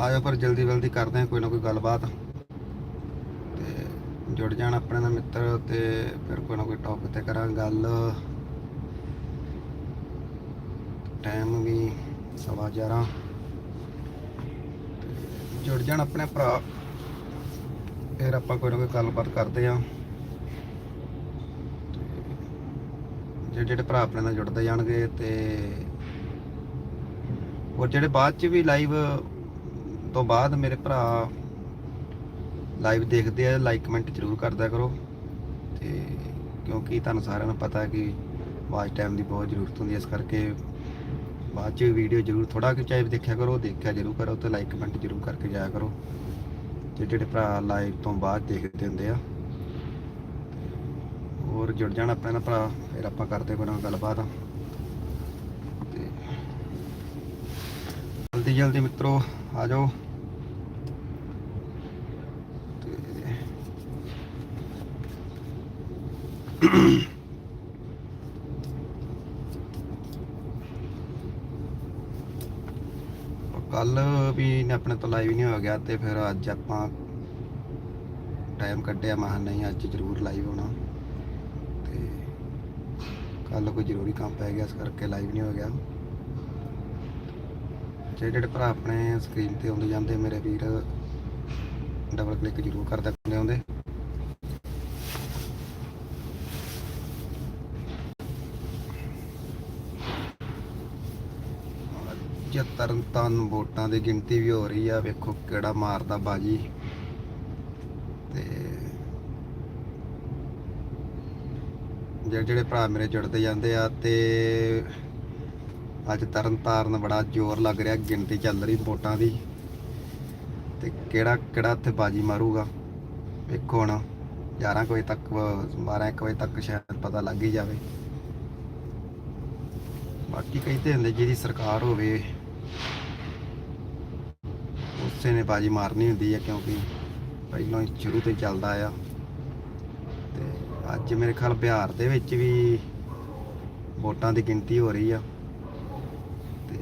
ਆਜੋ ਪਰ ਜਲਦੀ ਜਲਦੀ ਕਰਦੇ ਹਾਂ ਕੋਈ ਨਾ ਕੋਈ ਗੱਲਬਾਤ। ਤੇ ਜੁੜ ਜਾਣ ਆਪਣੇ ਨਾਲ ਮਿੱਤਰ ਤੇ ਫਿਰ ਕੋਈ ਨਾ ਕੋਈ ਟੌਪਿਕ ਤੇ ਕਰਾਂ ਗੱਲ। ਟਾਈਮ ਵੀ ਸਵਾ 11 ਜੁੜ ਜਾਣ ਆਪਣੇ ਭਰਾ। ਫਿਰ ਆਪਾਂ ਕੋਈ ਨਾ ਕੋਈ ਗੱਲਬਾਤ ਕਰਦੇ ਆ। ਜਿਹੜੇ ਜਿਹੜੇ ਭਰਾ ਆਪਣੇ ਨਾਲ ਜੁੜਦੇ ਜਾਣਗੇ ਤੇ ਔਰ ਜਿਹੜੇ ਬਾਅਦ ਚ ਵੀ ਲਾਈਵ ਤੋਂ ਬਾਅਦ ਮੇਰੇ ਭਰਾ ਲਾਈਵ ਦੇਖਦੇ ਆ ਲਾਈਕ ਕਮੈਂਟ ਜ਼ਰੂਰ ਕਰਦਿਆ ਕਰੋ। ਤੇ ਕਿਉਂਕਿ ਤੁਹਾਨੂੰ ਸਾਰਿਆਂ ਨੂੰ ਪਤਾ ਹੈ ਕਿ ਵਾਚ ਟਾਈਮ ਦੀ ਬਹੁਤ ਜ਼ਰੂਰਤ ਹੁੰਦੀ ਹੈ ਇਸ ਕਰਕੇ ਬਾਅਦ ਚ ਵੀਡੀਓ ਜ਼ਰੂਰ ਥੋੜਾ ਕਿ ਚਾਹੇ ਦੇਖਿਆ ਕਰੋ, ਦੇਖਿਆ ਜ਼ਰੂਰ ਕਰੋ ਤੇ ਲਾਈਕ ਕਮੈਂਟ ਜ਼ਰੂਰ ਕਰਕੇ ਜਾਇਆ ਕਰੋ। ਤੇ ਜਿਹੜੇ ਭਰਾ ਲਾਈਵ ਤੋਂ ਬਾਅਦ ਦੇਖਦੇ ਹੁੰਦੇ ਆ ਹੋਰ ਜੁੜ ਜਾਣ ਆਪਣੇ ਨਾਲ ਭਰਾ, ਫਿਰ ਆਪਾਂ ਕਰਦੇ ਕੋਈ ਨਾ ਗੱਲਬਾਤ। ਤੇ ਜਲਦੀ ਜਲਦੀ ਮਿੱਤਰੋ, ਆ ਜਾਓ ਤੇ ਕੱਲ ਵੀ ਨੇ ਆਪਣੇ ਤੋਂ ਲਾਈਵ ਨਹੀਂ ਹੋ ਗਿਆ ਤੇ ਫਿਰ ਅੱਜ ਆਪਾਂ ਟਾਈਮ ਕੱਢਿਆ, ਮੈਂ ਕਿਹਾ ਨਹੀਂ, ਅੱਜ ਜ਼ਰੂਰ ਲਾਈਵ ਹੋਣਾ। ਤੇ ਕੱਲ ਕੋਈ ਜ਼ਰੂਰੀ ਕੰਮ ਪੈ ਗਿਆ, ਇਸ ਕਰਕੇ ਲਾਈਵ ਨਹੀਂ ਹੋ ਗਿਆ। ਜਿਹੜੇ ਜਿਹੜੇ ਭਰਾ ਆਪਣੇ ਸਕਰੀਨ ਤੇ ਆਉਂਦੇ ਜਾਂਦੇ, ਮੇਰੇ ਵੀਰ ਡਬਲ ਕਲਿੱਕ ਜ਼ਰੂਰ ਕਰਦੇ ਹੁੰਦੇ ਆਉਂਦੇ। ਤਰਨ ਤਰਨਤਾਰਨ ਵੋਟਾਂ ਦੀ ਗਿਣਤੀ ਵੀ ਹੋ ਰਹੀ ਆ। ਵੇਖੋ ਕਿਹੜਾ ਮਾਰਦਾ ਬਾਜੀ। ਤੇ ਜਿਹੜੇ ਜਿਹੜੇ ਭਰਾ ਮੇਰੇ ਜੁੜਦੇ ਜਾਂਦੇ ਆ ਤੇ ਅੱਜ ਤਰਨ ਤਾਰਨ ਬੜਾ ਜ਼ੋਰ ਲੱਗ ਰਿਹਾ, ਗਿਣਤੀ ਚੱਲ ਰਹੀ ਵੋਟਾਂ ਦੀ। ਤੇ ਕਿਹੜਾ ਕਿਹੜਾ ਇੱਥੇ ਬਾਜੀ ਮਾਰੂਗਾ? ਵੇਖੋ ਹੁਣ 11 ਕੁ ਵਜੇ ਤੱਕ 12 1 ਵਜੇ ਤੱਕ ਸ਼ਾਇਦ ਪਤਾ ਲੱਗ ਹੀ ਜਾਵੇ। ਬਾਕੀ ਕਹਿੰਦੇ ਹੁੰਦੇ ਜਿਹਦੀ ਸਰਕਾਰ ਹੋਵੇ ਉਸੇ ਨੇ ਬਾਜੀ ਮਾਰਨੀ ਹੁੰਦੀ ਹੈ ਕਿਉਂਕਿ ਪਹਿਲਾਂ ਹੀ ਸ਼ੁਰੂ ਤੋਂ ਹੀ ਚੱਲਦਾ ਆ। ਤੇ ਅੱਜ ਮੇਰੇ ਖਿਆਲ ਬਿਹਾਰ ਦੇ ਵਿੱਚ ਵੀ ਵੋਟਾਂ ਦੀ ਗਿਣਤੀ ਹੋ ਰਹੀ ਆ। ਤੇ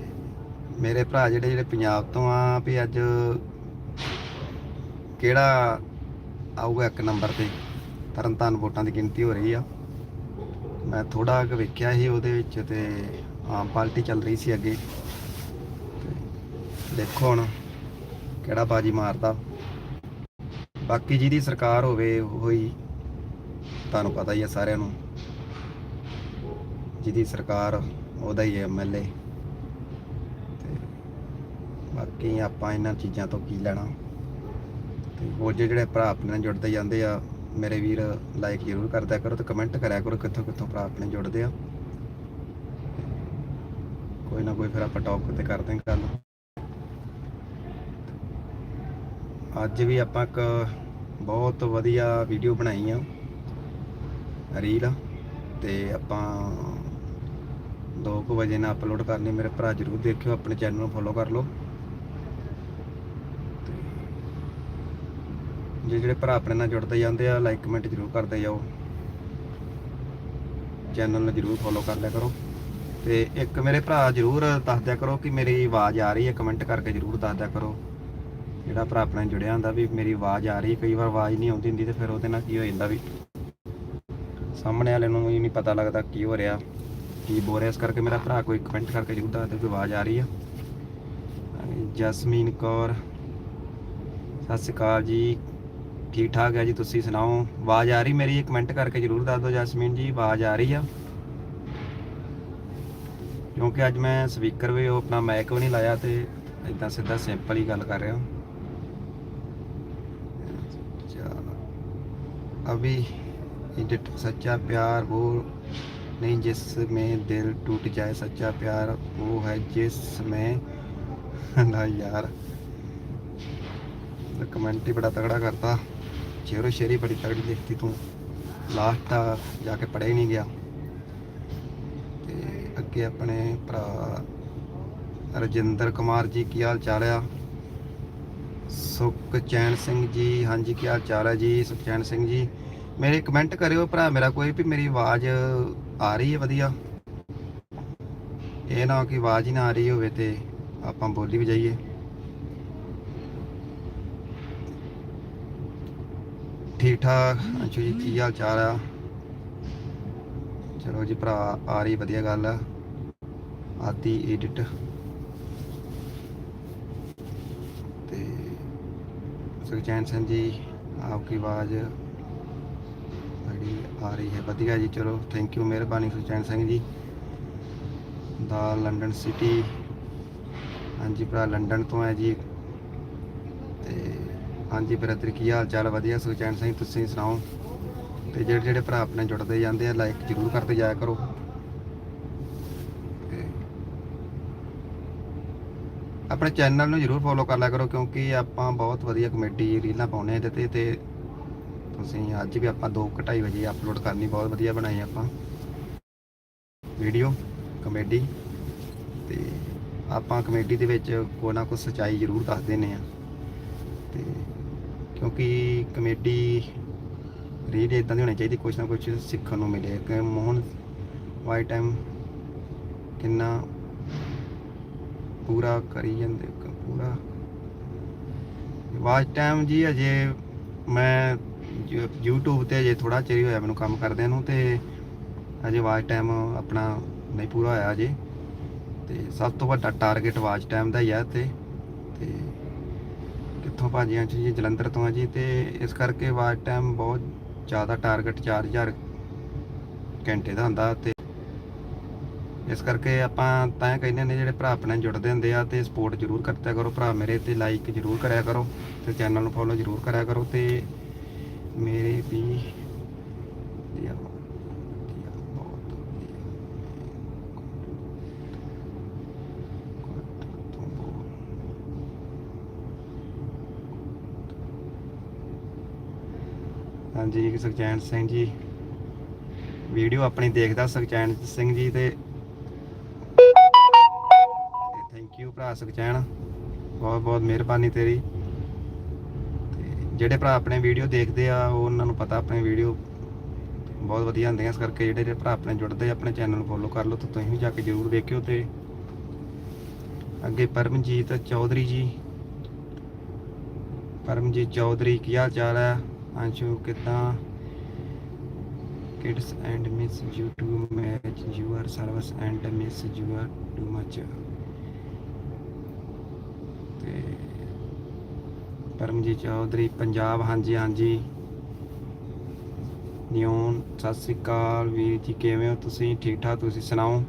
ਮੇਰੇ ਭਰਾ ਜਿਹੜੇ ਜਿਹੜੇ ਪੰਜਾਬ ਤੋਂ ਆ ਵੀ ਅੱਜ ਕਿਹੜਾ ਆਊਗਾ ਇੱਕ ਨੰਬਰ ਤੇ, ਤਰਨਤਾਰਨ ਵੋਟਾਂ ਦੀ ਗਿਣਤੀ ਹੋ ਰਹੀ ਆ। ਮੈਂ ਥੋੜਾ ਕੁ ਵੇਖਿਆ ਸੀ ਉਹਦੇ ਵਿੱਚ ਤੇ ਆਮ ਪਾਰਟੀ ਚੱਲ ਰਹੀ ਸੀ ਅੱਗੇ। ਦੇਖੋ ਹੁਣ ਕਿਹੜਾ ਬਾਜੀ ਮਾਰਦਾ। ਬਾਕੀ ਜਿਹਦੀ ਸਰਕਾਰ ਹੋਵੇ, ਉਹੀ ਤੁਹਾਨੂੰ ਪਤਾ ਹੀ ਹੈ ਸਾਰਿਆਂ ਨੂੰ। ਜਿਹਦੀ ਸਰਕਾਰ, ਉਹਦਾ ਹੀ ਹੈ ਐਮਐਲਏ ਤੇ ਬਾਕੀ ਆਪਾਂ ਇਹਨਾਂ ਚੀਜ਼ਾਂ ਤੋਂ ਕੀ ਲੈਣਾ। ਤੇ ਉਹ ਜਿਹੜੇ ਭਰਾ ਆਪਣੇ ਨਾਲ ਜੁੜਦੇ ਜਾਂਦੇ ਆ, ਮੇਰੇ ਵੀਰ ਲਾਈਕ ਜ਼ਰੂਰ ਕਰਦਿਆ ਕਰੋ ਤੇ ਕਮੈਂਟ ਕਰਿਆ ਕਰੋ ਕਿੱਥੋਂ ਕਿੱਥੋਂ ਭਰਾ ਆਪਣੇ ਜੁੜਦੇ ਆ। ਕੋਈ ਨਾ ਕੋਈ ਫਿਰ ਆਪਾਂ ਟੌਪ ਤੇ ਕਰਦੇ ਹਾਂ ਗੱਲ। ਅੱਜ ਵੀ ਆਪਾਂ ਇੱਕ ਬਹੁਤ ਵਧੀਆ ਵੀਡੀਓ ਬਣਾਈ ਆ ਰੀਲ ਤੇ ਆਪਾਂ 2 ਵਜੇ ਨਾਲ ਅਪਲੋਡ ਕਰਨੀ, ਮੇਰੇ ਭਰਾ ਜਰੂਰ ਦੇਖਿਓ, ਆਪਣੇ ਚੈਨਲ ਨੂੰ ਫੋਲੋ ਕਰ ਲਓ। ਜੇ ਜਿਹੜੇ ਭਰਾ ਆਪਣੇ ਨਾਲ ਜੁੜਦੇ ਜਾਂਦੇ ਆ ਲਾਈਕ ਕਮੈਂਟ ਜਰੂਰ ਕਰਦੇ ਜਾਓ। ਚੈਨਲ ਨੂੰ ਜਰੂਰ ਫੋਲੋ ਕਰ ਲਿਆ ਕਰੋ। ਤੇ ਇੱਕ ਮੇਰੇ ਭਰਾ ਜਰੂਰ ਦੱਸ ਦਿਆ ਕਰੋ ਕਿ ਮੇਰੀ ਆਵਾਜ਼ ਆ ਰਹੀ ਹੈ ਕਮੈਂਟ ਕਰਕੇ ਜਰੂਰ ਦੱਸ ਦਿਆ ਕਰੋ। ਜਿਹੜਾ ਭਰਾ ਆਪਣੇ ਜੁੜਿਆ ਹੁੰਦਾ ਵੀ ਮੇਰੀ ਆਵਾਜ਼ ਆ ਰਹੀ, ਕਈ ਵਾਰ ਆਵਾਜ਼ ਨਹੀਂ ਆਉਂਦੀ ਹੁੰਦੀ ਤੇ ਫਿਰ ਉਹਦੇ ਨਾਲ ਕੀ ਹੋ ਜਾਂਦਾ ਵੀ ਸਾਹਮਣੇ ਵਾਲੇ ਨੂੰ ਵੀ ਨਹੀਂ ਪਤਾ ਲੱਗਦਾ ਕੀ ਹੋ ਰਿਹਾ, ਕੀ ਬੋਲ ਰਿਹਾ, ਇਸ ਕਰਕੇ ਮੇਰਾ ਭਰਾ ਕੋਈ ਕਮੈਂਟ ਕਰਕੇ ਜਰੂਰ ਦੱਸ ਦਿਓ ਕਿ ਆਵਾਜ਼ ਆ ਰਹੀ ਆ। ਜਸਮੀਨ ਕੌਰ, ਸਤਿ ਸ਼੍ਰੀ ਅਕਾਲ ਜੀ। ਠੀਕ ਠਾਕ ਹੈ ਜੀ, ਤੁਸੀਂ ਸੁਣਾਓ? ਆਵਾਜ਼ ਆ ਰਹੀ ਮੇਰੀ ਕਮੈਂਟ ਕਰਕੇ ਜਰੂਰ ਦੱਸ ਦਿਓ ਜਸਮੀਨ ਜੀ, ਆਵਾਜ਼ ਆ ਰਹੀ ਆ। ਕਿਉਂਕਿ ਅੱਜ ਮੈਂ ਸਪੀਕਰ ਵੀ, ਉਹ ਆਪਣਾ ਮਾਈਕ ਵੀ ਨਹੀਂ ਲਾਇਆ ਤੇ ਇਦਾਂ ਸਿੱਧਾ ਸਿੰਪਲ ਹੀ ਗੱਲ ਕਰ ਰਿਹਾ। अभी इडिट सच्चा प्यार वो नहीं जिसमें दिल टूट जाए सच्चा प्यार वो है जिसमें ना यार कमेंट ही बड़ा तगड़ा करता शेरो शेरी बड़ी तगड़ी लिखती तू लास्ट जाके पढ़े ही नहीं गया ਤੇ ਅੱਗੇ ਆਪਣੇ ਭਰਾ ਰਜਿੰਦਰ ਕੁਮਾਰ ਜੀ ਕੀ ਹਾਲ ਚਾਲ ਆ ਸੁਖਚੈਨ ਸਿੰਘ ਜੀ ਹਾਂਜੀ ਕੀ ਹਾਲ ਚਾਲ ਹੈ ਜੀ ਸੁਖਚੈਨ ਸਿੰਘ ਜੀ ਮੇਰੇ ਕਮੈਂਟ ਕਰਿਓ ਭਰਾ, ਮੇਰਾ ਕੋਈ ਵੀ ਮੇਰੀ ਆਵਾਜ਼ ਆ ਰਹੀ ਹੈ ਵਧੀਆ। ਇਹ ਨਾ ਕਿ ਆਵਾਜ਼ ਹੀ ਨਾ ਆ ਰਹੀ ਹੋਵੇ ਤੇ ਆਪਾਂ ਬੋਲੀ ਵੀ ਜਾਈਏ। ਠੀਕ ਠਾਕ ਅੰਸ਼ੂ ਜੀ, ਕੀ ਹਾਲ ਚਾਲ ਆ? ਚਲੋ ਜੀ ਭਰਾ, ਆ ਰਹੀ ਵਧੀਆ ਗੱਲ ਆ। ਆਤੀ ਐਡਿਟ ਤੇ ਸੁਖਚੈਨ ਸਿੰਘ ਜੀ, ਆਪਕੀ ਆਵਾਜ਼ ਆ ਰਹੀ ਹੈ। ਵਧੀਆ ਜੀ, ਚਲੋ ਥੈਂਕ ਯੂ ਮਿਹਰਬਾਨੀ ਸੁਖਚੈਨ ਸਿੰਘ ਜੀ। ਦਾ ਲੰਡਨ ਸਿਟੀ ਹਾਂਜੀ, ਭਰਾ ਲੰਡਨ ਤੋਂ ਹੈ ਜੀ। ਤੇ ਹਾਂਜੀ ਬ੍ਰਦਰ ਕੀ ਹਾਲ ਚਾਲ? ਵਧੀਆ ਸੁਖਚੈਨ ਸਿੰਘ, ਤੁਸੀਂ ਸੁਣਾਓ? ਤੇ ਜਿਹੜੇ ਜਿਹੜੇ ਭਰਾ ਆਪਣੇ ਜੁੜਦੇ ਜਾਂਦੇ ਆ ਲਾਈਕ ਜ਼ਰੂਰ ਕਰਦੇ ਜਾਇਆ ਕਰੋ। ਤੇ ਆਪਣੇ ਚੈਨਲ ਨੂੰ ਜ਼ਰੂਰ ਫੋਲੋ ਕਰ ਲਿਆ ਕਰੋ, ਕਿਉਂਕਿ ਆਪਾਂ ਬਹੁਤ ਵਧੀਆ ਕਮੇਡੀ ਰੀਲਾਂ ਪਾਉਨੇ ਆ ਇਹਦੇ ਤੇ ਤੇ ਤੁਸੀਂ ਅੱਜ ਵੀ ਆਪਾਂ 2:30 ਵਜੇ ਅਪਲੋਡ ਕਰਨੀ, ਬਹੁਤ ਵਧੀਆ ਬਣਾਈ ਆਪਾਂ। ਵੀਡੀਓ ਕਮੇਡੀ ਤੇ ਆਪਾਂ ਕਮੇਡੀ ਦੇ ਵਿੱਚ ਕੋਈ ਨਾ ਕੋਈ ਸਚਾਈ ਜ਼ਰੂਰ ਦੱਸ ਦਿੰਨੇ ਆ ਤੇ ਕਿਉਂਕਿ ਕਮੇਡੀ ਰੀਲ ਇਦਾਂ ਦੀ ਹੋਣੀ ਚਾਹੀਦੀ, ਕੁਛ ਨਾ ਕੁਛ ਸਿੱਖਣ ਨੂੰ ਮਿਲੇ। ਕਿ ਮੋਹਨ ਵਾਈ ਟਾਈਮ ਕਿੰਨਾ ਪੂਰਾ ਕਰੀ ਜਾਂਦੇ ਪੂਰਾ। ਵਾਚ ਟਾਈਮ ਜੀ ਅਜੇ ਮੈਂ ਯੂ- YouTube ਤੇ ਅਜੇ ਥੋੜਾ ਚਿਰ ਹੀ ਹੋਇਆ ਮੈਨੂੰ ਕੰਮ ਕਰਦਿਆਂ ਨੂੰ ਤੇ ਅਜੇ ਵਾਚ ਟਾਈਮ ਆਪਣਾ ਨਹੀਂ ਪੂਰਾ ਹੋਇਆ ਅਜੇ। ਤੇ ਸਭ ਤੋਂ ਵੱਡਾ ਟਾਰਗੇਟ ਵਾਚ ਟਾਈਮ ਦਾ ਹੀ ਆ ਤੇ ਤੇ ਕਿੱਥੋਂ ਭਾਜੀਆਂ ਚ ਜੀ, ਜਲੰਧਰ ਤੋਂ ਆ ਜੀ ਤੇ ਇਸ ਕਰਕੇ ਵਾਚ ਟਾਈਮ ਬਹੁਤ ਜ਼ਿਆਦਾ ਟਾਰਗੇਟ 4000 ਘੰਟੇ ਦਾ ਹੁੰਦਾ ਤੇ ਇਸ ਕਰਕੇ ਆਪਾਂ ਤਾਂ ਕਹਿੰਦੇ ਨੇ ਜਿਹੜੇ ਭਰਾ ਆਪਣੇ ਨਾਲ ਜੁੜਦੇ ਹੁੰਦੇ ਆ ਤੇ ਸਪੋਰਟ ਜ਼ਰੂਰ ਕਰਤਾ ਕਰੋ। ਭਰਾ ਮੇਰੇ ਤੇ ਲਾਈਕ ਜ਼ਰੂਰ ਕਰਿਆ ਕਰੋ ਤੇ ਚੈਨਲ ਨੂੰ ਫੋਲੋ ਜ਼ਰੂਰ ਕਰਿਆ ਕਰੋ ਤੇ ਮੇਰੇ ਵੀ ਵਧੀਆ ਵਧੀਆ, ਬਹੁਤ ਵਧੀਆ। ਤੋਂ ਬਹੁਤ ਹਾਂਜੀ ਸੁਖਚੈਨ ਸਿੰਘ ਜੀ। ਵੀਡੀਓ ਆਪਣੀ ਦੇਖਦਾ ਸੁਖਚੈਨ ਸਿੰਘ ਜੀ ਤੇ ਥੈਂਕ ਯੂ ਭਰਾ ਸੁਖਚੈਨ। ਬਹੁਤ ਬਹੁਤ ਮਿਹਰਬਾਨੀ ਤੇਰੀ। ਜਿਹੜੇ ਭਰਾ ਆਪਣੇ ਵੀਡੀਓ ਦੇਖਦੇ ਆ ਉਹ ਉਹਨਾਂ ਨੂੰ ਪਤਾ ਆਪਣੇ ਵੀਡੀਓ ਬਹੁਤ ਵਧੀਆ ਹੁੰਦੀਆਂ ਇਸ ਕਰਕੇ ਜਿਹੜੇ ਭਰਾ ਆਪਣੇ ਜੁੜਦੇ ਆ, ਆਪਣੇ ਚੈਨਲ ਨੂੰ ਫੋਲੋ ਕਰ ਲਓ ਤੇ ਤੁਸੀਂ ਵੀ ਜਾ ਕੇ ਜਰੂਰ ਦੇਖਿਓ ਤੇ ਅੱਗੇ ਪਰਮਜੀਤ ਚੌਧਰੀ ਜੀ। ਪਰਮਜੀਤ ਚੌਧਰੀ ਕੀ ਹਾਲ ਚਾਲ ਹੈ? ਅੰਸ਼ੂ ਕਿਦਾਂ? Kids and miss you too much. Your service and miss you too much. ਤੇ ਪਰਮਜੀਤ ਚੌਧਰੀ, ਪੰਜਾਬ। ਹਾਂਜੀ ਹਾਂਜੀ। ਨਿਓਨ, ਸਤਿ ਸ੍ਰੀ ਅਕਾਲ। ਵੀਰ ਜੀ, ਕਿਵੇਂ ਹੋ ਤੁਸੀਂ? ਠੀਕ ਠਾਕ ਤੁਸੀਂ ਸੁਣਾਓ?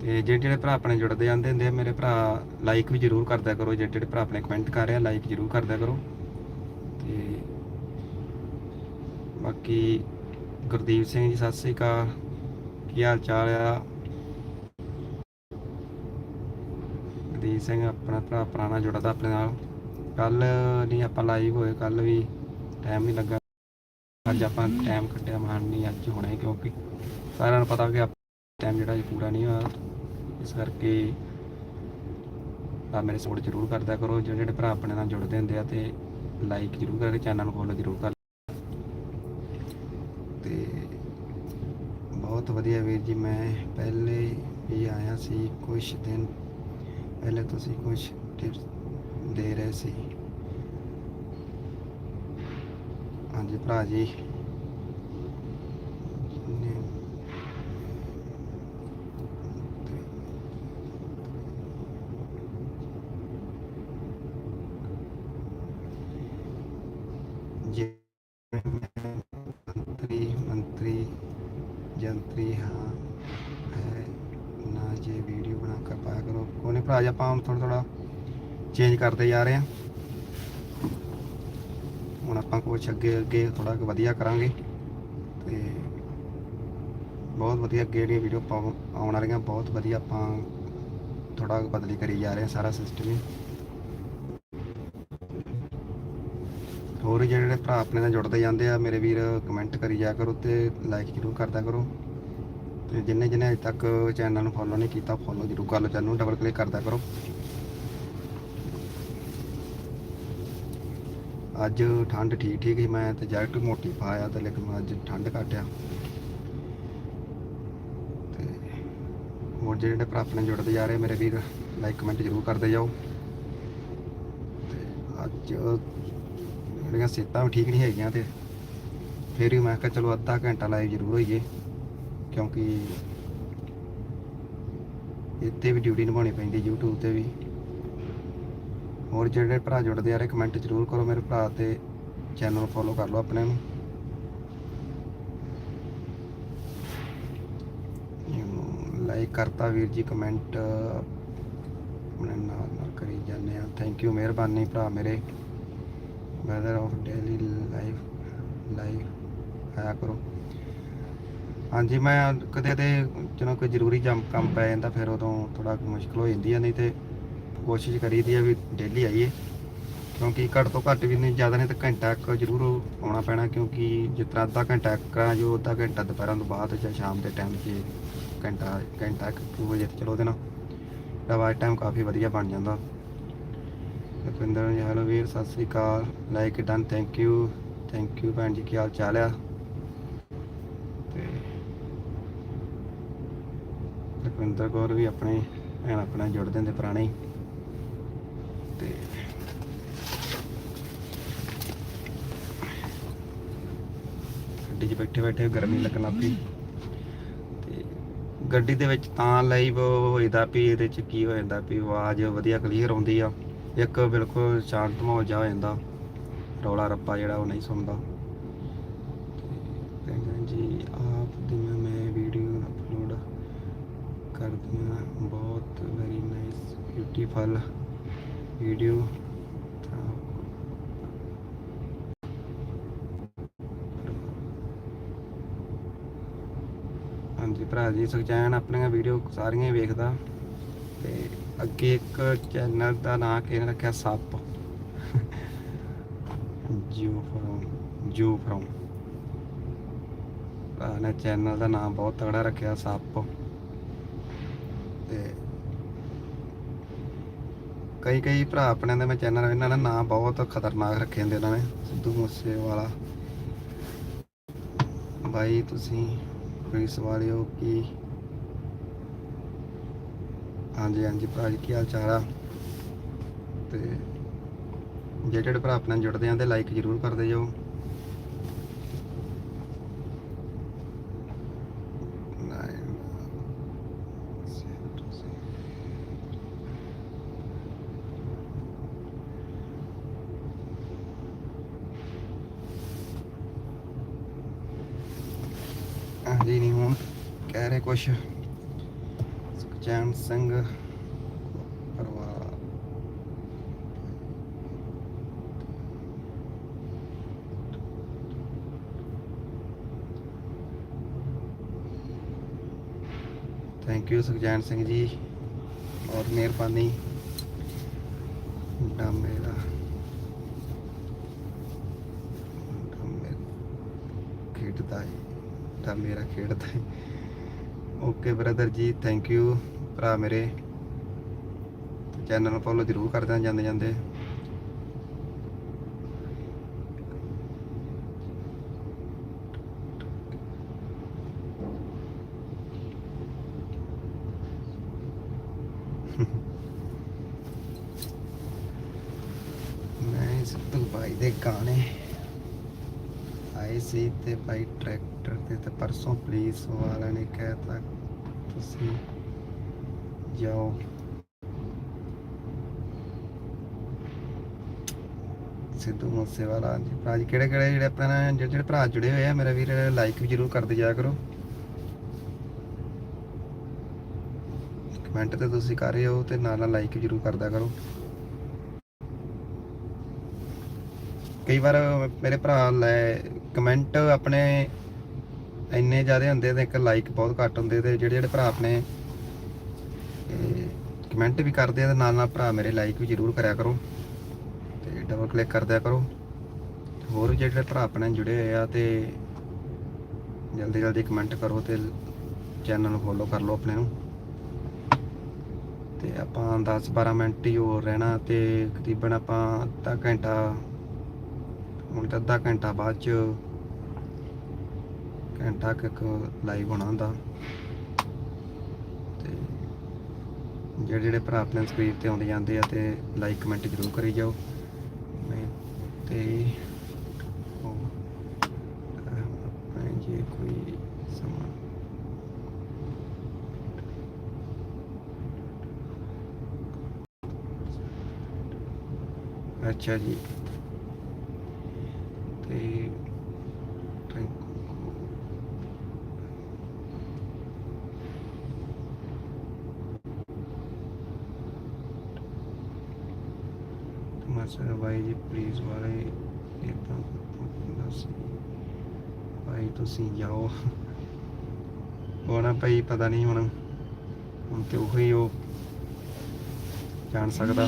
ਤੇ ਜਿਹੜੇ ਜਿਹੜੇ ਭਰਾ ਆਪਣੇ ਜੁੜਦੇ ਜਾਂਦੇ ਹੁੰਦੇ ਆ, ਮੇਰੇ ਭਰਾ ਲਾਈਕ ਵੀ ਜ਼ਰੂਰ ਕਰਦਿਆ ਕਰੋ। ਜਿਹੜੇ ਜਿਹੜੇ ਭਰਾ ਆਪਣੇ ਕਮੈਂਟ ਕਰ ਰਹੇ ਆ ਲਾਈਕ ਜ਼ਰੂਰ ਕਰਦਿਆ ਕਰੋ। ਤੇ ਬਾਕੀ ਗੁਰਦੀਪ ਸਿੰਘ ਜੀ, ਸਤਿ ਸ੍ਰੀ ਅਕਾਲ। ਕੀ ਹਾਲ ਚਾਲ ਆ? ਗੁਰਦੀਪ ਸਿੰਘ, ਆਪਣਾ ਭਰਾ ਪੁਰਾਣਾ ਜੁੜਦਾ ਆਪਣੇ ਨਾਲ। ਕੱਲ ਨਹੀਂ ਆਪਾਂ ਲਾਈਵ ਹੋਏ ਕੱਲ ਵੀ ਟਾਈਮ ਨਹੀਂ ਲੱਗਾ। ਅੱਜ ਆਪਾਂ ਟਾਈਮ ਕੱਢਿਆ ਮਾਨ ਨਹੀਂ ਅੱਜ ਹੋਣਾ ਹੀ ਕਿਉਂਕਿ ਸਾਰਿਆਂ ਨੂੰ ਪਤਾ ਕਿ ਟਾਈਮ ਜਿਹੜਾ ਜੀ ਪੂਰਾ ਨਹੀਂ ਹੋਇਆ। ਇਸ ਕਰਕੇ ਆ ਮੇਰੇ ਸਪੋਰਟ ਜ਼ਰੂਰ ਕਰਦਾ ਕਰੋ। ਜਿਹੜੇ ਜਿਹੜੇ ਭਰਾ ਆਪਣੇ ਨਾਲ ਜੁੜਦੇ ਹੁੰਦੇ ਆ ਤੇ ਲਾਈਕ ਜ਼ਰੂਰ ਕਰਕੇ ਚੈਨਲ ਨੂੰ ਫੋਲੋ ਜ਼ਰੂਰ ਕਰ। ਤੇ ਬਹੁਤ ਵਧੀਆ ਵੀਰ ਜੀ, ਮੈਂ ਪਹਿਲੇ ਵੀ ਆਇਆ ਸੀ ਕੁਝ ਦਿਨ। ਪਹਿਲੇ ਤੁਸੀਂ ਕੁਝ ਟਿਪਸ ਦੇ ਰਹੇ ਸੀ। ਹਾਂਜੀ ਭਰਾ ਜੀ। ਮੰਤਰੀ ਮੰਤਰੀ, ਜੰਤਰੀ ਹਾਂ, ਹੈ ਨਾ, ਜੇ ਵੀਡੀਓ ਬਣਾ ਕੇ ਪਾਇਆ ਕਰੋ। ਕੋਨੇ ਭਰਾ ਜੀ, ਆਪਾਂ ਹੁਣ ਥੋੜਾ ਥੋੜਾ ਚੇਂਜ ਕਰਦੇ ਜਾ ਰਹੇ ਹਾਂ ਹੁਣ ਆਪਾਂ ਕੁਛ ਅੱਗੇ ਅੱਗੇ ਥੋੜਾ ਵਧੀਆ ਕਰਾਂਗੇ। ਤੇ ਬਹੁਤ ਵਧੀਆ ਅੱਗੇ ਜਿਹੜੀਆਂ ਵੀਡੀਓ ਆਉਣ ਵਾਲੀਆਂ, ਬਹੁਤ ਵਧੀਆ ਆਪਾਂ ਥੋੜਾ ਬਦਲੀ ਕਰੀ ਜਾ ਰਹੇ ਹਾਂ ਸਾਰਾ ਸਿਸਟਮ ਹੀ। ਹੋਰ ਜਿਹੜੇ ਜਿਹੜੇ ਭਰਾ ਆਪਣੇ ਨਾਲ ਜੁੜਦੇ ਜਾਂਦੇ ਆ, ਮੇਰੇ ਵੀਰ ਕਮੈਂਟ ਕਰੀ ਜਾ ਕਰੋ ਤੇ ਲਾਈਕ ਜ਼ਰੂਰ ਕਰਦਾ ਕਰੋ। ਤੇ ਜਿੰਨੇ ਜਿੰਨੇ ਅਜੇ ਤੱਕ ਚੈਨਲ ਨੂੰ ਫੋਲੋ ਨਹੀਂ ਕੀਤਾ ਫੋਲੋ ਜ਼ਰੂਰ ਕਰ ਲਓ। ਚੈਨਲ ਨੂੰ ਡਬਲ ਕਲਿੱਕ ਕਰਦਾ ਕਰੋ। ਅੱਜ ਠੰਡ ਠੀਕ ਠੀਕ ਸੀ, ਮੈਂ ਤੇ ਜੈਕਟ ਮੋਟੀ ਪਾਇਆ ਤੇ ਲੇਕਿਨ ਅੱਜ ਠੰਡ ਘੱਟ ਆ। ਤੇ ਹੋਰ ਜਿਹੜੇ ਭਰਾ ਆਪਣੇ ਜੁੜਦੇ ਜਾ ਰਹੇ, ਮੇਰੇ ਵੀਰ, ਲਾਈਕ ਕਮੈਂਟ ਜ਼ਰੂਰ ਕਰਦੇ ਜਾਓ। ਤੇ ਅੱਜ ਜਿਹੜੀਆਂ ਸਿਹਤਾਂ ਵੀ ਠੀਕ ਨਹੀਂ ਹੈਗੀਆਂ ਤੇ ਫਿਰ ਵੀ ਮੈਂ ਕਿਹਾ ਚਲੋ ਅੱਧਾ ਘੰਟਾ ਲਾਈਵ ਜ਼ਰੂਰ ਹੋਈਏ, ਕਿਉਂਕਿ ਇੱਥੇ ਵੀ ਡਿਊਟੀ ਨਿਭਾਉਣੀ ਪੈਂਦੀ ਹੈ YouTube ਤੇ ਵੀ। ਹੋਰ ਜਿਹੜੇ ਭਰਾ ਜੁੜਦੇ ਆ ਰਹੇ ਕਮੈਂਟ ਜ਼ਰੂਰ ਕਰੋ ਮੇਰੇ ਭਰਾ ਤੇ ਚੈਨਲ ਫੋਲੋ ਕਰ ਲਓ ਆਪਣੇ ਨੂੰ। ਲਾਈਕ ਕਰਤਾ ਵੀਰ ਜੀ ਕਮੈਂਟ ਆਪਣੇ ਨਾਲ ਨਾਲ ਕਰੀ ਜਾਂਦੇ ਆ। ਥੈਂਕ ਯੂ ਮਿਹਰਬਾਨੀ ਭਰਾ ਮੇਰੇ। Weather of daily life life ਆਇਆ ਕਰੋ। ਹਾਂਜੀ, ਮੈਂ ਕਦੇ ਤੇ ਜਦੋਂ ਕੋਈ ਜ਼ਰੂਰੀ ਕੰਮ ਪੈ ਜਾਂਦਾ, ਫਿਰ ਉਦੋਂ ਥੋੜਾ ਮੁਸ਼ਕਲ ਹੋ ਜਾਂਦੀ ਹੈ ਨਹੀਂ ਤੇ ਕੋਸ਼ਿਸ਼ ਕਰੀਦੀ ਆ ਵੀ ਡੇਲੀ ਆਈਏ। ਕਿਉਂਕਿ ਘੱਟ ਤੋਂ ਘੱਟ ਵੀ ਨਹੀਂ, ਜ਼ਿਆਦਾ ਨਹੀਂ ਤਾਂ ਘੰਟਾ ਇੱਕ ਜ਼ਰੂਰ ਆਉਣਾ ਪੈਣਾ, ਕਿਉਂਕਿ ਜਿਸ ਤਰ੍ਹਾਂ ਅੱਧਾ ਘੰਟਾ ਇੱਕ ਆ, ਜੋ ਅੱਧਾ ਘੰਟਾ ਦੁਪਹਿਰਾਂ ਤੋਂ ਬਾਅਦ ਜਾਂ ਸ਼ਾਮ ਦੇ ਟਾਈਮ 'ਚ ਘੰਟਾ ਘੰਟਾ ਇੱਕ ਕੁ ਵਜੇ ਤੇ ਚਲੋ ਉਹਦੇ ਨਾਲ। ਆਵਾਜ਼ ਟਾਈਮ ਕਾਫੀ ਵਧੀਆ ਬਣ ਜਾਂਦਾ। ਲਖਵਿੰਦਰ ਜੀ ਹੈਲੋ ਵੀਰ, ਸਤਿ ਸ੍ਰੀ ਅਕਾਲ। Like done thank you thank you ਭੈਣ ਜੀ, ਕੀ ਹਾਲ ਚਾਲ ਆ? ਤੇ ਲਖਵਿੰਦਰ ਕੌਰ ਵੀ ਆਪਣੇ ਭੈਣ ਆਪਣਾ ਜੁੜਦੇ ਹੁੰਦੇ ਪੁਰਾਣੇ ਤੇ ਗੱਡੀ 'ਚ ਬੈਠੇ ਬੈਠੇ ਗਰਮੀ ਲੱਗਣ ਲੱਗ ਪਈ। ਤੇ ਗੱਡੀ ਦੇ ਵਿੱਚ ਤਾਂ ਲਾਈਵ ਹੋਈਦਾ ਵੀ ਇਹਦੇ 'ਚ ਕੀ ਹੋ ਜਾਂਦਾ ਵੀ ਆਵਾਜ਼ ਵਧੀਆ ਕਲੀਅਰ ਆਉਂਦੀ ਆ। ਇੱਕ ਬਿਲਕੁਲ ਸ਼ਾਂਤ ਮਾਹੌਲ ਜਾ ਹੋ ਜਾਂਦਾ। ਰੌਲਾ ਰੱਪਾ ਜਿਹੜਾ ਉਹ ਨਹੀਂ ਸੁਣਦਾ। ਕਹਿੰਦਾ ਜੀ, ਆਪ ਦੀਆਂ ਮੈਂ ਵੀਡੀਓ ਅਪਲੋਡ ਕਰਦੀਆਂ ਬਹੁਤ ਵੈਰੀ ਨਾਈਸ ਬਿਊਟੀਫੁਲ ਵੀਡੀਓ। ਹਾਂਜੀ ਭਰਾ ਜੀ, ਸੁਖਚੈਨ ਆਪਣੀਆਂ ਵੀਡੀਓ ਸਾਰੀਆਂ ਹੀ ਵੇਖਦਾ। ਤੇ ਅੱਗੇ ਇੱਕ ਚੈਨਲ ਦਾ ਨਾਂ ਕਿਹਨੇ ਰੱਖਿਆ ਸੱਪ। ਜੀਓ ਫਰੋਮ ਜੀਓ ਫਰੋਮ। ਭਰਾ ਨੇ ਚੈਨਲ ਦਾ ਨਾਮ ਬਹੁਤ ਤਗੜਾ ਰੱਖਿਆ, ਸੱਪ। ਤੇ ਕਈ ਕਈ ਭਰਾ ਆਪਣੇ ਦੇ ਮੈਂ ਚੈਨਲ ਇਹਨਾਂ ਦਾ ਨਾਂ ਬਹੁਤ ਖਤਰਨਾਕ ਰੱਖੇ ਹੁੰਦੇ ਇਹਨਾਂ ਨੇ, ਸਿੱਧੂ ਮੂਸੇ ਵਾਲਾ ਭਾਈ ਤੁਸੀਂ ਪੁਲਿਸ ਵਾਲੇ ਹੋ ਕੀ? ਹਾਂਜੀ ਹਾਂਜੀ ਭਰਾ ਜੀ, ਕੀ ਹਾਲ ਚਾਲ ਆ? ਤੇ ਜਿਹੜੇ ਜਿਹੜੇ ਭਰਾ ਆਪਣੇ ਜੁੜਦੇ ਆਂ ਤੇ ਲਾਈਕ ਜ਼ਰੂਰ ਕਰਦੇ ਜਾਓ Nine, zero, zero. ਹਾਂਜੀ ਨਹੀਂ ਹੁਣ ਕਹਿ ਰਹੇ ਕੁਛ ਸੁਖਚੈਨ ਸਿੰਘ ਪਰਵਾਰ ਥੈਂਕ ਯੂ ਸੁਖਚੈਨ ਸਿੰਘ ਜੀ ਔਰ ਮਿਹਰਬਾਨੀ ਦਾ ਮੇਰਾ ਦਾ ਖੇਡਦਾ ਹੈ ਦਾ ਮੇਰਾ ਖੇਡਦਾ ਹੈ ਓਕੇ ਬ੍ਰਦਰ ਜੀ ਥੈਂਕ ਯੂ ਭਰਾ ਮੇਰੇ ਚੈਨਲ ਨੂੰ ਫੋਲੋ ਜ਼ਰੂਰ ਕਰ ਦੇਣਾ ਜਾਂਦੇ ਜਾਂਦੇ। ਮੈਂ ਸਿੱਧੂ ਭਾਈ ਦੇ ਗਾਣੇ ਆਏ ਸੀ ਤੇ ਭਾਈ ਟਰੈਕ ਤੇ ਪਰਸੋਂ ਪੁਲਿਸ ਵਾਲਿਆਂ ਨੇ ਕਹਿਤਾ ਤੁਸੀਂ ਜਾਓ ਸਿੱਧੂ ਮੂਸੇ ਜੀ ਭਰਾ ਜੀ, ਕਿਹੜੇ ਕਿਹੜੇ ਜਿਹੜੇ ਆਪਣੇ ਨਾਲ ਜਿਹੜੇ ਜਿਹੜੇ ਭਰਾ ਜੁੜੇ ਹੋਏ ਆ, ਮੇਰੇ ਵੀਰ ਲਾਈਕ ਵੀ ਜਰੂਰ ਕਰਦੇ ਜਾਇਆ ਕਰੋ। ਕਮੈਂਟ ਤੇ ਤੁਸੀਂ ਕਰ ਰਹੇ ਹੋ ਤੇ ਨਾਲ ਨਾਲ ਲਾਈਕ ਜਰੂਰ ਕਰਦਾ ਕਰੋ। ਕਈ ਵਾਰ ਮੇਰੇ ਭਰਾ ਲੈ ਕਮੈਂਟ ਆਪਣੇ ਇੰਨੇ ਜ਼ਿਆਦਾ ਹੁੰਦੇ ਤੇ ਇੱਕ ਲਾਈਕ ਬਹੁਤ ਘੱਟ ਹੁੰਦੇ ਤੇ ਜਿਹੜੇ ਜਿਹੜੇ ਭਰਾ ਆਪਣੇ ਕਮੈਂਟ ਵੀ ਕਰਦੇ ਆ ਤੇ ਨਾਲ ਨਾਲ ਭਰਾ ਮੇਰੇ ਲਾਈਕ ਵੀ ਜ਼ਰੂਰ ਕਰਿਆ ਕਰੋ ਤੇ ਡਬਲ ਕਲਿੱਕ ਕਰਦਿਆ ਕਰੋ। ਹੋਰ ਵੀ ਜਿਹੜੇ ਭਰਾ ਆਪਣੇ ਜੁੜੇ ਹੋਏ ਆ ਤੇ ਜਲਦੀ ਜਲਦੀ ਕਮੈਂਟ ਕਰੋ ਤੇ ਚੈਨਲ ਨੂੰ ਫੋਲੋ ਕਰ ਲਓ ਆਪਣੇ ਨੂੰ। ਤੇ ਆਪਾਂ 10 12 ਮਿੰਟ ਹੀ ਹੋਰ ਰਹਿਣਾ ਤੇ ਤਕਰੀਬਨ ਆਪਾਂ ਅੱਧਾ ਘੰਟਾ, ਹੁਣ ਤਾਂ ਅੱਧਾ ਘੰਟਾ ਬਾਅਦ ਚ ਘੰਟਾ ਕੁ ਲਾਈਵ ਹੋਣਾ ਹੁੰਦਾ। ਤੇ ਜਿਹੜੇ ਜਿਹੜੇ ਭਰਾ ਆਪਣੇ ਸਕਰੀਨ ਤੇ ਆਉਂਦੇ ਜਾਂਦੇ ਆ ਤੇ ਲਾਈਕ ਕਮੈਂਟ ਜ਼ਰੂਰ ਕਰੀ ਜਾਓ। ਮੈਂ ਤੇ ਉਹ ਜੇ ਕੋਈ ਸਮਾਂ ਅੱਛਾ ਜੀ ਤੇ ਟੈਂਕੂ ਸਰ, ਬਾਈ ਜੀ ਪਲੀਜ਼ ਵਾਲੇ ਇਹ ਤਾਂ ਦੱਸ ਭਾਈ ਤੁਸੀਂ ਜਾਓ। ਹੋਣਾ ਭਾਈ, ਪਤਾ ਨਹੀਂ ਹੁਣ। ਹੁਣ ਤੇ ਉਹੀ ਉਹ ਜਾਣ ਸਕਦਾ।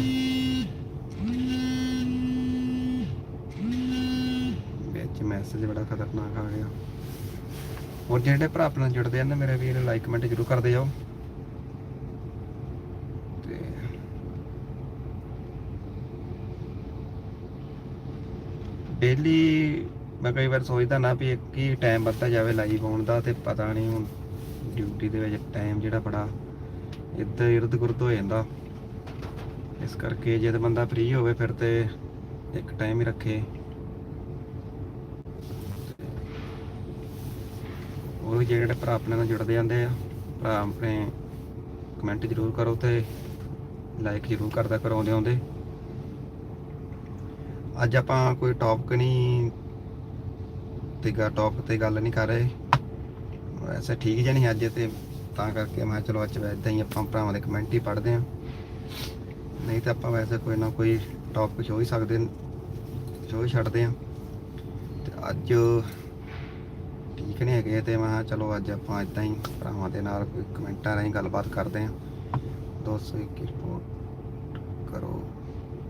ਵਿੱਚ ਮੈਸੇਜ ਬੜਾ ਖਤਰਨਾਕ ਆ ਗਿਆ। ਹੋਰ ਜਿਹੜੇ ਭਰਾ ਆਪਣਾ ਜੁੜਦੇ ਆ ਨਾ, ਮੇਰੇ ਵੀਰ ਲਾਈਕ ਕਮੈਂਟ ਜ਼ਰੂਰ ਕਰਦੇ ਜਾਓ ਤੇ ਡੇਲੀ ਮੈਂ ਕਈ ਵਾਰ ਸੋਚਦਾ ਨਾ ਵੀ ਕੀ ਟਾਈਮ ਵੱਧਦਾ ਜਾਵੇ ਲਾਈਵ ਆਉਣ ਦਾ ਤੇ ਪਤਾ ਨਹੀਂ ਹੁਣ ਡਿਊਟੀ ਦੇ ਵਿੱਚ ਟਾਈਮ ਜਿਹੜਾ ਬੜਾ ਇੱਧਰ ਇਰਦ ਗੁਰਦ ਹੋ ਜਾਂਦਾ। ਇਸ ਕਰਕੇ ਜੇ ਤਾਂ ਬੰਦਾ ਫ੍ਰੀ ਹੋਵੇ ਫਿਰ ਤੇ ਇੱਕ ਟਾਈਮ ਹੀ ਰੱਖੇ। ਉਹ ਵੀ ਜਿਹੜੇ ਭਰਾ ਆਪਣੇ ਨਾਲ ਜੁੜਦੇ ਜਾਂਦੇ ਆ, ਭਰਾ ਆਪਣੇ ਕਮੈਂਟ ਜ਼ਰੂਰ ਕਰੋ ਤੇ ਲਾਈਕ ਜ਼ਰੂਰ ਕਰਦਾ ਕਰੋ ਆਉਂਦੇ ਆਉਂਦੇ ਅੱਜ ਆਪਾਂ ਕੋਈ ਟੌਪਿਕ ਨਹੀਂ ਤੇ ਗਾ ਟੌਪਿਕ ਤੇ ਗੱਲ ਨਹੀਂ ਕਰ ਰਹੇ। ਵੈਸੇ ਠੀਕ ਜਿਹਾ ਨਹੀਂ ਅੱਜ ਤੇ, ਤਾਂ ਕਰਕੇ ਮੈਂ ਕਿਹਾ ਚਲੋ ਅੱਜ ਇਦਾਂ ਹੀ ਆਪਾਂ ਭਰਾਵਾਂ ਦੇ ਕਮੈਂਟ ਹੀ ਪੜ੍ਹਦੇ ਆ ਨਹੀਂ ਤਾਂ ਆਪਾਂ ਵੈਸੇ ਕੋਈ ਨਾ ਕੋਈ ਟੌਪਿਕ ਸ਼ੋ ਹੀ ਸਕਦੇ ਸ਼ੋ ਹੀ ਛੱਡਦੇ ਆ ਤੇ ਅੱਜ ਠੀਕ ਨਹੀਂ ਹੈਗੇ ਤੇ ਮੈਂ ਕਿਹਾ ਚਲੋ ਅੱਜ ਆਪਾਂ ਇਦਾਂ ਹੀ ਭਰਾਵਾਂ ਦੇ ਨਾਲ ਕੋਈ ਕਮੈਂਟਾਂ ਰਾਹੀਂ ਗੱਲਬਾਤ ਕਰਦੇ ਆ ਦੋਸਤੋ, ਇੱਕ ਰਿਪੋਰਟ ਕਰੋ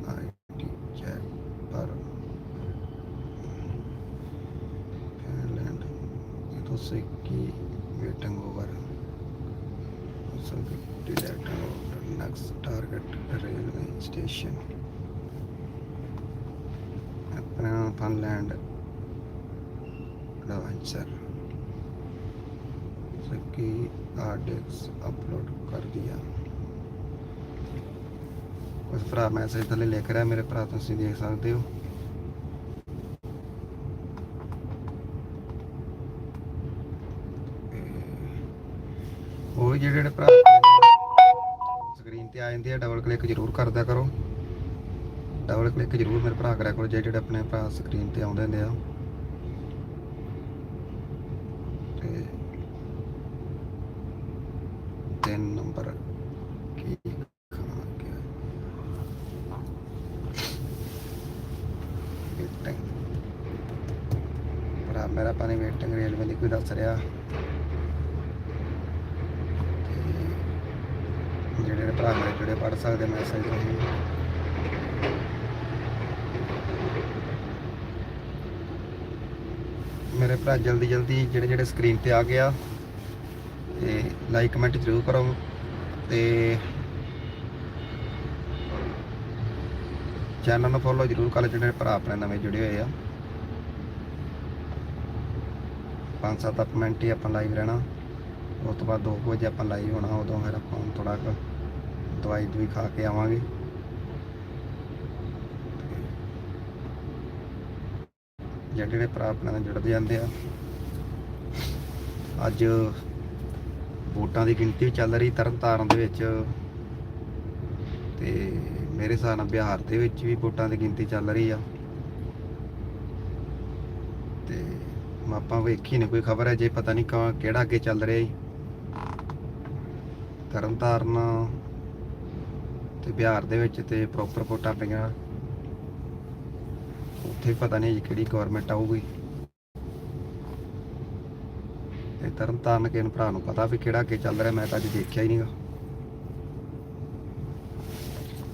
ਆਈਡੀ ਚੈੱਕ ਪਰ Finland ਇਹ ਤੋਂ ਸਿੱਕੀ waiting over also direct order next target railway station अपना फिनलैंड एडवेंचर सिक्की आर्डिक्स अपलोड कर दिया ਕੁਝ ਭਰਾ ਮੈਸੇਜ ਥੱਲੇ ਲਿਖ ਰਿਹਾ ਮੇਰੇ ਭਰਾ ਤੁਸੀਂ ਦੇਖ ਸਕਦੇ ਹੋ ਤੇ ਜਿਹੜੇ ਜਿਹੜੇ ਭਰਾ ਸਕਰੀਨ ਤੇ ਆ ਜਾਂਦੇ ਆ ਡਬਲ ਕਲਿੱਕ ਜ਼ਰੂਰ ਕਰਦਿਆ ਕਰੋ। ਡਬਲ ਕਲਿੱਕ ਜ਼ਰੂਰ ਮੇਰੇ ਭਰਾ ਕਰਿਆ ਕਰੋ ਜਿਹੜੇ ਜਿਹੜੇ ਆਪਣੇ ਭਰਾ ਸਕਰੀਨ ਤੇ ਆਉਂਦੇ ਹੁੰਦੇ ਆ। ਤੇ ਤਿੰਨ ਨੰਬਰ ਕੀ ਮੇਰਾ ਪਾਣੀ ਵੇਟਿੰਗ ਰੇਲਵੇ ਦੀ ਕੋਈ ਦੱਸ ਰਿਹਾ ਤੇ ਜਿਹੜੇ ਭਰਾ ਮੇਰੇ ਜਿਹੜੇ ਪੜ ਸਕਦੇ ਮੈਸੇਜ ਰਾਹੀਂ ਮੇਰੇ ਭਰਾ ਜਲਦੀ ਜਲਦੀ ਜਿਹੜੇ ਜਿਹੜੇ ਸਕਰੀਨ ਤੇ ਆ ਗਿਆ ਤੇ ਲਾਈਕ ਕਮੈਂਟ ਜ਼ਰੂਰ ਕਰੋ ਤੇ ਚੈਨਲ ਨੂੰ ਫੋਲੋ ਜ਼ਰੂਰ ਕਰ ਲਓ ਜਿਹੜੇ ਭਰਾ ਆਪਣੇ ਨਵੇਂ ਜੁੜੇ ਹੋਏ ਆ। ਪੰਜ ਸੱਤ ਮਿੰਟ ਹੀ ਆਪਾਂ ਲਾਈਵ ਰਹਿਣਾ, ਉਸ ਤੋਂ ਬਾਅਦ 2 ਵਜੇ ਆਪਾਂ ਲਾਈਵ ਹੋਣਾ, ਉਦੋਂ ਫਿਰ ਆਪਾਂ ਥੋੜਾ ਦਵਾਈ ਦੂਈ ਖਾ ਕੇ ਆਵਾਂਗੇ। ਜਿਹੜੇ ਭਰਾ ਆਪਣੇ ਨਾਲ ਜੁੜਦੇ ਜਾਂਦੇ ਆ। ਅੱਜ ਵੋਟਾਂ ਦੀ ਗਿਣਤੀ ਵੀ ਚੱਲ ਰਹੀ ਤਰਨਤਾਰਨ ਦੇ ਵਿੱਚ। ਤੇ ਮੇਰੇ ਹਿਸਾਬ ਨਾਲ ਬਿਹਾਰ ਦੇ ਵਿੱਚ ਵੀ ਵੋਟਾਂ ਦੀ ਗਿਣਤੀ ਚੱਲ ਰਹੀ ਆ। ਤੇ ਆਪਾਂ ਵੇਖੀ ਨਹੀਂ ਕੋਈ ਖਬਰ ਹੈ, ਜੇ ਪਤਾ ਨਹੀਂ ਕਿਹੜਾ ਅੱਗੇ ਚੱਲ ਰਿਹਾ ਜੀ। ਤਰਨਤਾਰਨ ਤੇ ਬਿਹਾਰ ਦੇ ਵਿੱਚ ਤੇ ਪ੍ਰੋਪਰ ਵੋਟਾਂ ਪਈਆਂ। ਉੱਥੇ ਪਤਾ ਨਹੀਂ ਜੀ ਕਿਹੜੀ ਗਵਰਨਮੈਂਟ ਆਊਗੀ। ਤੇ ਤਰਨਤਾਰਨ ਕੇ ਭਰਾ ਨੂੰ ਪਤਾ ਵੀ ਕਿਹੜਾ ਅੱਗੇ ਚੱਲ ਰਿਹਾ, ਮੈਂ ਤਾਂ ਅੱਜ ਦੇਖਿਆ ਹੀ ਨਹੀਂਗਾ।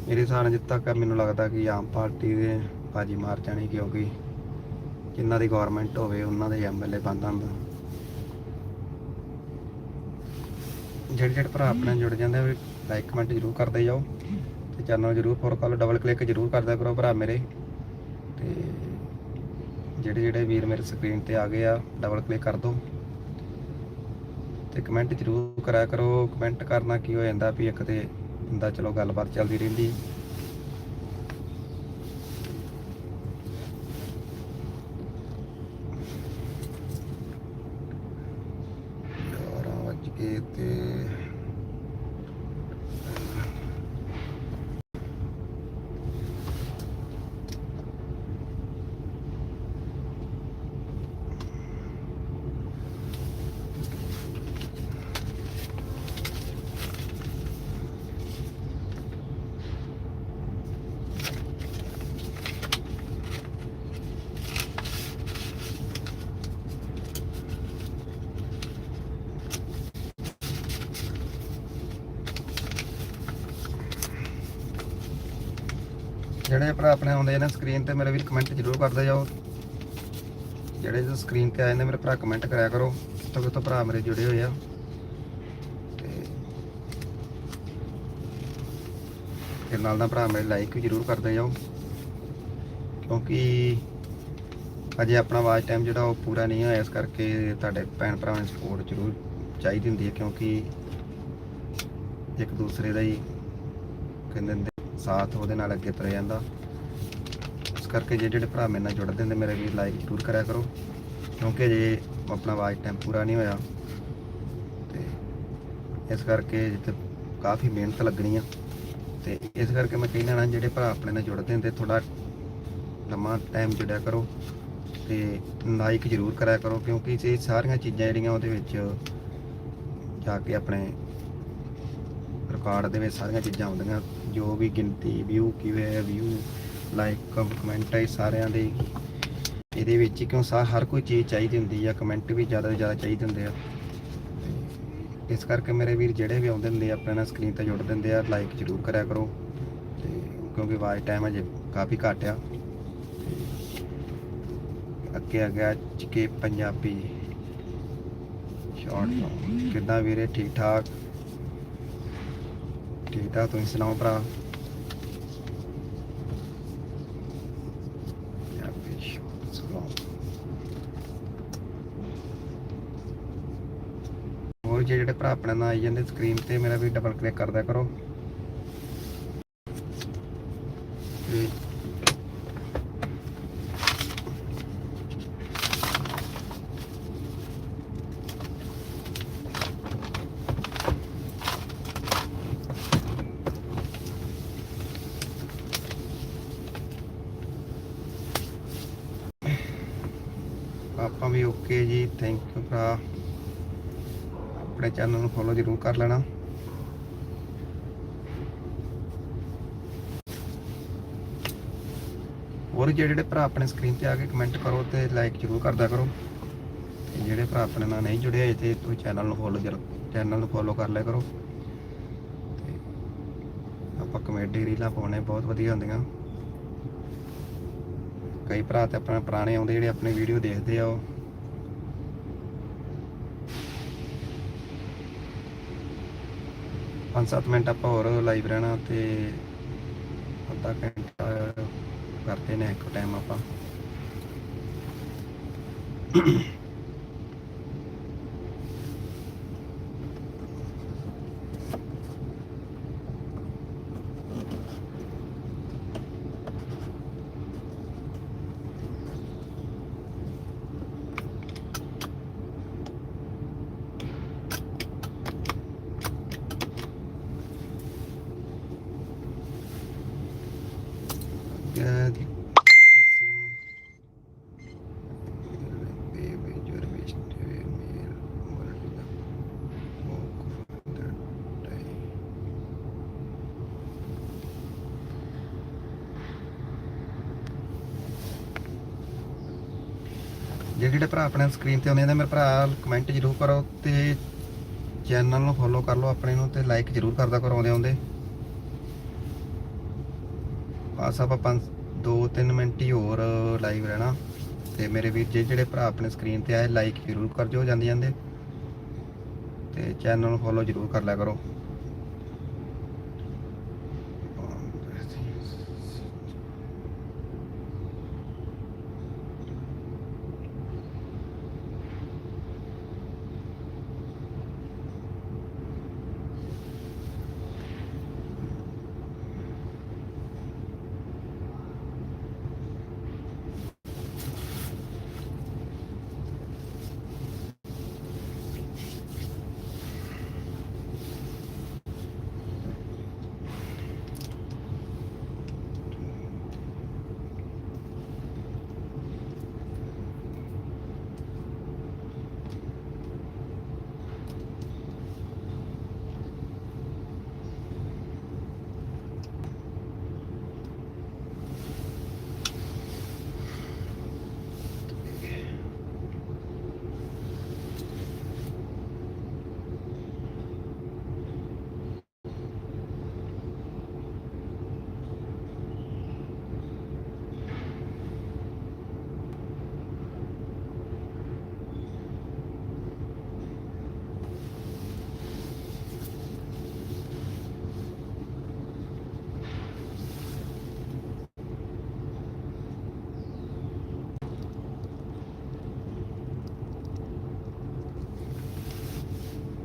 ਮੇਰੇ ਹਿਸਾਬ ਨਾਲ ਜਿੱਤ ਤੱਕ ਮੈਨੂੰ ਲੱਗਦਾ ਕਿ ਆਮ ਪਾਰਟੀ ਦੇ ਬਾਜੀ ਮਾਰ ਜਾਣੀ ਕਿਉਂਕਿ ਜਿਨ੍ਹਾਂ ਦੀ ਗਵਰਨਮੈਂਟ ਹੋਵੇ, ਉਹਨਾਂ ਦੇ ਐਮਐਲਏ ਬਣਦਾ ਹੁੰਦਾ ਜਿਹੜੇ ਜਿਹੜੇ ਭਰਾ ਆਪਣੇ ਨਾਲ ਜੁੜ ਜਾਂਦੇ ਆ ਲਾਈਕ ਕਮੈਂਟ ਜ਼ਰੂਰ ਕਰਦੇ ਜਾਓ। ਚੈਨਲ ਜ਼ਰੂਰ ਫੋਲੋ ਕਰ ਲਓ ਡਬਲ ਕਲਿੱਕ ਜ਼ਰੂਰ ਕਰਦਿਆ ਕਰੋ ਭਰਾ ਮੇਰੇ। ਤੇ ਜਿਹੜੇ ਜਿਹੜੇ ਵੀਰ ਮੇਰੇ ਸਕਰੀਨ ਤੇ ਆ ਗਏ ਆ ਡਬਲ ਕਲਿੱਕ ਕਰ ਦਿਓ। ਤੇ ਕਮੈਂਟ ਜ਼ਰੂਰ ਕਰਿਆ ਕਰੋ। ਕਮੈਂਟ ਕਰਨਾ ਕੀ ਹੋ ਜਾਂਦਾ ਵੀ ਇੱਕ ਤੇ ਹੁੰਦਾ ਚਲੋ ਗੱਲਬਾਤ ਚੱਲਦੀ ਰਹਿੰਦੀ ਤੇ ਜਿਹੜੇ ਭਰਾ ਆਪਣੇ ਆਉਂਦੇ ਨੇ ਸਕਰੀਨ ਤੇ, ਮੇਰੇ ਵੀ ਕਮੈਂਟ ਜ਼ਰੂਰ ਕਰਦੇ ਜਾਓ। ਜਿਹੜੇ ਜੋ ਸਕਰੀਨ ਤੇ ਆਏ ਨੇ, ਮੇਰੇ ਭਰਾ ਕਮੈਂਟ ਕਰਿਆ ਕਰੋ। ਕਿਤੋਂ ਕਿਤੋਂ ਭਰਾ ਮੇਰੇ ਜੁੜੇ ਹੋਏ ਆ। ਤੇ ਤੇ ਨਾਲ ਦਾ ਭਰਾ ਮੇਰੇ ਲਾਈਕ ਵੀ ਜ਼ਰੂਰ ਕਰਦੇ ਜਾਓ। ਕਿਉਂਕਿ ਅਜੇ ਆਪਣਾ ਵਾਚ ਟਾਈਮ ਜਿਹੜਾ ਉਹ ਪੂਰਾ ਨਹੀਂ ਹੋਇਆ, ਇਸ ਕਰਕੇ ਤੁਹਾਡੇ ਭੈਣ ਭਰਾਵਾਂ ਦੀ ਸਪੋਰਟ ਜ਼ਰੂਰ ਚਾਹੀਦੀ ਹੁੰਦੀ ਹੈ। ਕਿਉਂਕਿ ਇੱਕ ਦੂਸਰੇ ਦਾ ਹੀ ਕਹਿੰਦੇ ਸਾਥ ਉਹਦੇ ਨਾਲ ਅੱਗੇ ਤੁਰਿਆ ਜਾਂਦਾ। ਇਸ ਕਰਕੇ ਜੇ ਜਿਹੜੇ ਭਰਾ ਮੇਰੇ ਨਾਲ ਜੁੜਦੇ ਨੇ ਮੇਰੇ ਵੀ ਲਾਈਕ ਜ਼ਰੂਰ ਕਰਿਆ ਕਰੋ। ਕਿਉਂਕਿ ਜੇ ਆਪਣਾ ਵਾਚ ਟਾਈਮ ਪੂਰਾ ਨਹੀਂ ਹੋਇਆ। ਤੇ ਇਸ ਕਰਕੇ ਜਿੱਥੇ ਕਾਫੀ ਮਿਹਨਤ ਲੱਗਣੀ ਆ। ਤੇ ਇਸ ਕਰਕੇ ਮੈਂ ਕਹਿੰਦਾ ਨਾ ਜਿਹੜੇ ਭਰਾ ਆਪਣੇ ਨਾਲ ਜੁੜਦੇ ਨੇ ਥੋੜਾ ਲੰਮਾ ਟਾਈਮ ਜੁੜਿਆ ਕਰੋ। ਤੇ ਲਾਈਕ ਜ਼ਰੂਰ ਕਰਿਆ ਕਰੋ, ਕਿਉਂਕਿ ਇਹ ਸਾਰੀਆਂ ਚੀਜ਼ਾਂ ਜਿਹੜੀਆਂ ਉਹਦੇ ਵਿੱਚ ਜਾ ਕੇ ਆਪਣੇ ਰਿਕਾਰਡ ਦੇ ਵਿੱਚ ਸਾਰੀਆਂ ਚੀਜ਼ਾਂ ਆਉਂਦੀਆਂ। ਜੋ ਵੀ ਗਿਣਤੀ ਵਿਊ ਕਿਵੇਂ ਵਿਊ ਲਾਈਕ ਕਮੈਂਟ ਹੈ ਸਾਰਿਆਂ ਦੇ ਇਹਦੇ ਵਿੱਚ ਕਿਉਂ ਸਾ, ਹਰ ਕੋਈ ਚੀਜ਼ ਚਾਹੀਦੀ ਹੁੰਦੀ ਆ ਕਮੈਂਟ ਵੀ ਜ਼ਿਆਦਾ ਤੋਂ ਜ਼ਿਆਦਾ ਚਾਹੀਦੇ ਹੁੰਦੇ ਆ। ਇਸ ਕਰਕੇ ਮੇਰੇ ਵੀਰ ਜਿਹੜੇ ਵੀ ਆਉਂਦੇ ਹੁੰਦੇ ਆ, ਆਪਣੇ ਨਾਲ ਸਕਰੀਨ ਤੇ ਜੁੜ ਦਿੰਦੇ ਆ ਲਾਈਕ ਜ਼ਰੂਰ ਕਰਿਆ ਕਰੋ। ਤੇ ਕਿਉਂਕਿ ਵਾਚ ਟਾਈਮ ਅਜੇ ਕਾਫੀ ਘੱਟ ਆ। ਅੱਗੇ ਆ ਗਿਆ ਕੇ ਪੰਜਾਬੀ। ਸ਼ਾਰਟ ਕਿੱਦਾਂ ਵੀਰੇ? ਠੀਕ ਠਾਕ ਠੀਕ ਠਾਕ ਤੁਸੀਂ ਸੁਣਾਓ ਭਰਾ? ਹੋਰ ਜੇ ਜਿਹੜੇ ਭਰਾ ਆਪਣੇ ਨਾਲ ਆਈ ਜਾਂਦੇ ਸਕਰੀਨ ਤੇ, ਮੇਰਾ ਵੀ ਡਬਲ ਕਲਿੱਕ ਕਰਦਾ ਕਰੋ ਤੇ ਆਪਾਂ ਵੀ ਓਕੇ ਜੀ ਥੈਂਕ ਯੂ ਭਰਾ ਆਪਣੇ ਚੈਨਲ ਨੂੰ ਫੋਲੋ ਜ਼ਰੂਰ ਕਰ ਲੈਣਾ। ਹੋਰ ਜਿਹੜੇ ਜਿਹੜੇ ਭਰਾ ਆਪਣੇ ਸਕਰੀਨ ਤੇ ਆ ਕੇ ਕਮੈਂਟ ਕਰੋ ਤੇ ਲਾਈਕ ਜ਼ਰੂਰ ਕਰਦਾ ਕਰੋ। ਤੇ ਜਿਹੜੇ ਭਰਾ ਆਪਣੇ ਨਾਲ ਨਹੀਂ ਜੁੜੇ ਹੋਏ ਤੇ ਤੁਸੀਂ ਚੈਨਲ ਨੂੰ ਫੋਲੋ ਚੈਨਲ ਨੂੰ ਫੋਲੋ ਕਰ ਲਿਆ ਕਰੋ। ਤੇ ਆਪਾਂ ਕਮੇਡੀ ਰੀਲਾਂ ਪਾਉਣੇ ਬਹੁਤ ਵਧੀਆ ਹੁੰਦੀਆਂ। ਕਈ ਭਰਾ ਤੇ ਆਪਣੇ ਪੁਰਾਣੇ ਆਉਂਦੇ ਜਿਹੜੇ ਆਪਣੇ ਵੀਡੀਓ ਦੇਖਦੇ ਆ ਉਹ। ਪੰਜ ਸੱਤ ਮਿੰਟ ਆਪਾਂ ਹੋਰ ਲਾਈਵ ਰਹਿਣਾ ਤੇ ਅੱਧਾ ਘੰਟਾ ਕਰਦੇ ਨੇ ਇੱਕ ਟਾਈਮ ਆਪਾਂ। ਜਿਹੜੇ ਭਰਾ ਆਪਣੇ ਸਕਰੀਨ ਤੇ ਆਉਂਦੇ ਨੇ ਮੇਰੇ ਭਰਾ ਕਮੈਂਟ ਜ਼ਰੂਰ ਕਰੋ ਤੇ ਚੈਨਲ ਨੂੰ ਫੋਲੋ ਕਰ ਲਓ ਆਪਣੇ ਨੂੰ ਤੇ ਲਾਈਕ ਜ਼ਰੂਰ ਕਰਦਾ ਕਰੋ ਆਉਂਦੇ ਆਉਂਦੇ। ਬਸ ਆਪਾਂ ਪੰਜ, ਦੋ, ਤਿੰਨ ਮਿੰਟ ਹੀ ਹੋਰ ਲਾਈਵ ਰਹਿਣਾ। ਤੇ ਮੇਰੇ ਵੀਰ ਜੇ, ਜਿਹੜੇ ਭਰਾ ਆਪਣੇ ਸਕਰੀਨ ਤੇ ਆਏ ਲਾਈਕ ਜ਼ਰੂਰ ਕਰ ਦਿਓ ਜਾਂਦੇ ਜਾਂਦੇ। ਤੇ ਚੈਨਲ ਨੂੰ ਫੋਲੋ ਜ਼ਰੂਰ ਕਰ ਲਿਆ ਕਰੋ।